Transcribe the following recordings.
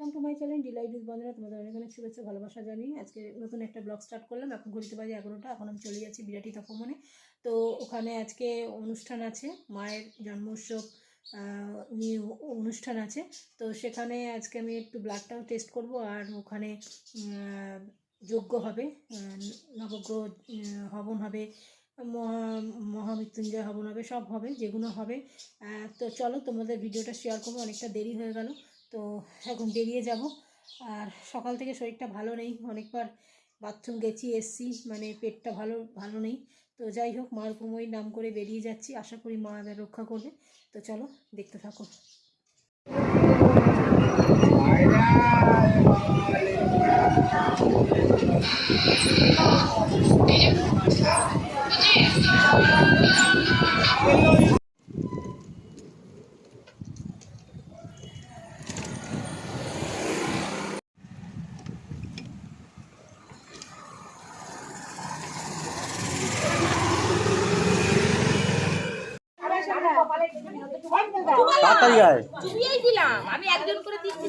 Welcome to my channel with বন্ধুরা তোমাদের অনেক অনেক শুভেচ্ছা, ভালোবাসা জানি আজকে নতুন একটা ব্লগ স্টার্ট করলাম। এখন ঘড়িতে বাজে এগারোটা, এখন আমি চলে যাচ্ছি বিরাটি তপমনে। তো ওখানে আজকে অনুষ্ঠান আছে, মায়ের জন্ম উৎসব নিয়ে অনুষ্ঠান আছে। তো সেখানে আজকে আমি একটু ব্লাডটাও টেস্ট করব, আর ওখানে যোগ্য হবে নবগ্রহ হবন হবে, মহা, মহামৃত্যুঞ্জয় হবন হবে, সব হবে যেগুলো হবে। তো চলো তোমাদের ভিডিওটা শেয়ার করব, অনেকটা দেরি হয়ে গেল। তো এখন বেরিয়ে যাব। আর সকাল থেকে শরীরটা ভালো নেই, অনেকবার বাথরুম গেছি, এসছি মানে পেটটা ভালো ভালো নেই। তো যাই হোক, মার কুমোই নাম করে বেরিয়ে যাচ্ছি। আশা করি মা এবার রক্ষা করবে। তো চলো, দেখতে থাকো। তাড়াতাড়ি আয়। দিলাম। আমি একজন করে দিচ্ছি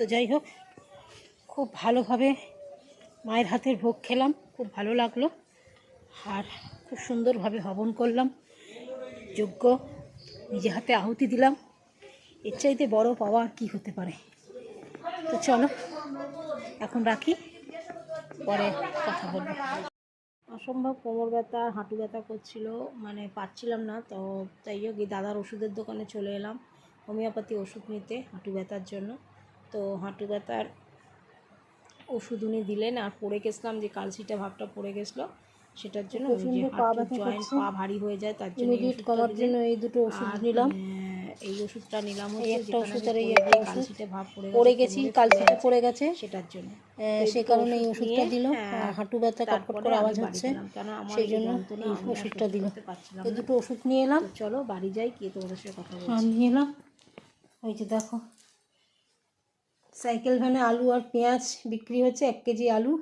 তো যাই হোক, খুব ভালোভাবে মায়ের হাতের ভোগ খেলাম, খুব ভালো লাগল। আর খুব সুন্দরভাবে হবন করলাম, যোগ্য নিজে হাতে আহুতি দিলাম। এর চাইতে বড় পাওয়া আর কী হতে পারে? তো চলো, এখন রাখি, পরে কথা বলব। অসম্ভব কোমর ব্যথা, হাঁটু ব্যথা করছিল মানে পাচ্ছিলাম না, তো তাই হোক দাদার ওষুধের দোকানে চলে এলাম, হোমিওপ্যাথি ওষুধ নিতে, হাঁটু ব্যথার জন্য। তো হাঁটু ব্যথার ওষুধ উনি দিলেন আর পড়ে গেছিলাম যে কালসিটা ভাবটা পড়ে গেছিল সেটার জন্য জয়েন্ট পা ভারী হয়ে যায় তার জন্য এই কমার জন্য এই দুটো ওষুধ নিলাম। এই ওষুধটা নিলাম হচ্ছে একটা ওষুধ আর এই একটা গিয়ে ভাব পড়ে পড়ে গেছি কালসিটা পড়ে গেছে। সেটার জন্য। সে কারণে এই ওষুধটা দিল। হ্যাঁ, হাঁটু ব্যথা কটকট করে আওয়াজ হচ্ছে। সেই জন্য এই ওষুধটা দিল না। দুটো ওষুধ নিয়ে এলাম। চলো বাড়ি যাই গিয়ে তোমাদের সাথে কথা বলছি। নিয়ে এলাম। ওই যে দেখো সাইকেল ভ্যানে আলু আর পেঁয়াজ বিক্রি হচ্ছে এক কেজি আলু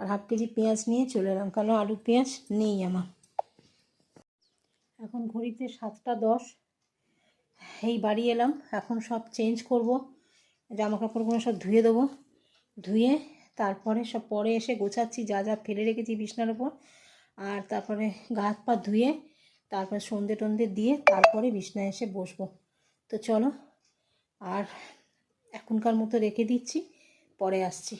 আর হাফ কেজি পেঁয়াজ নিয়ে চলে এলাম কারণ আলু পেঁয়াজ নেই আমার। এখন ঘড়িতে সাতটা দশ, এই বাড়ি এলাম, এখন সব চেঞ্জ করব জামা কাপড়গুলো সব ধুয়ে দেবো, ধুয়ে তারপরে সব পরে এসে গোছাচ্ছি, যা যা ফেলে রেখেছি বিছনার ওপর, আর তারপরে গা হাত পা ধুয়ে তারপরে সন্ধে টন্ধে দিয়ে তারপরে বিছনায় এসে বসবো। তো চলো, আর এখনকার মতো রেখে দিচ্ছি পরে আসছি।